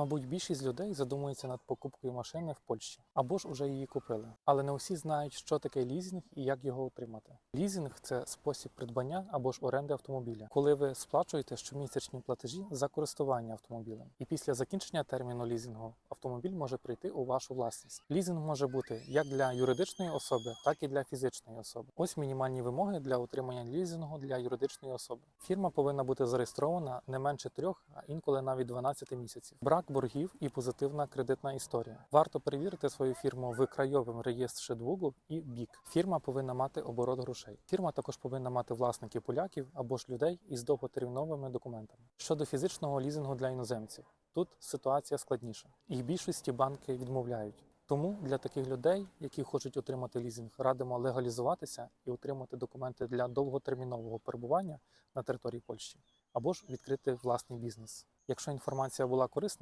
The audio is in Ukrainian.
Мабуть, більшість людей задумується над покупкою машини в Польщі або ж уже її купили. Але не усі знають, що таке лізинг і як його отримати. Лізинг це спосіб придбання або ж оренди автомобіля, коли ви сплачуєте щомісячні платежі за користування автомобілем. І після закінчення терміну лізингу автомобіль може прийти у вашу власність. Лізинг може бути як для юридичної особи, так і для фізичної особи. Ось мінімальні вимоги для отримання лізингу для юридичної особи. Фірма повинна бути зареєстрована не менше трьох, а інколи навіть 12 місяців. Брак боргів і позитивна кредитна історія. Варто перевірити свою фірму в краєвому реєстрі Google і БІК. Фірма повинна мати оборот грошей. Фірма також повинна мати власників поляків або ж людей із довготерміновими документами. Щодо фізичного лізингу для іноземців, тут ситуація складніша, і більшості банки відмовляють. Тому для таких людей, які хочуть отримати лізинг, радимо легалізуватися і отримати документи для довготермінового перебування на території Польщі або ж відкрити власний бізнес. Якщо інформація була корисна,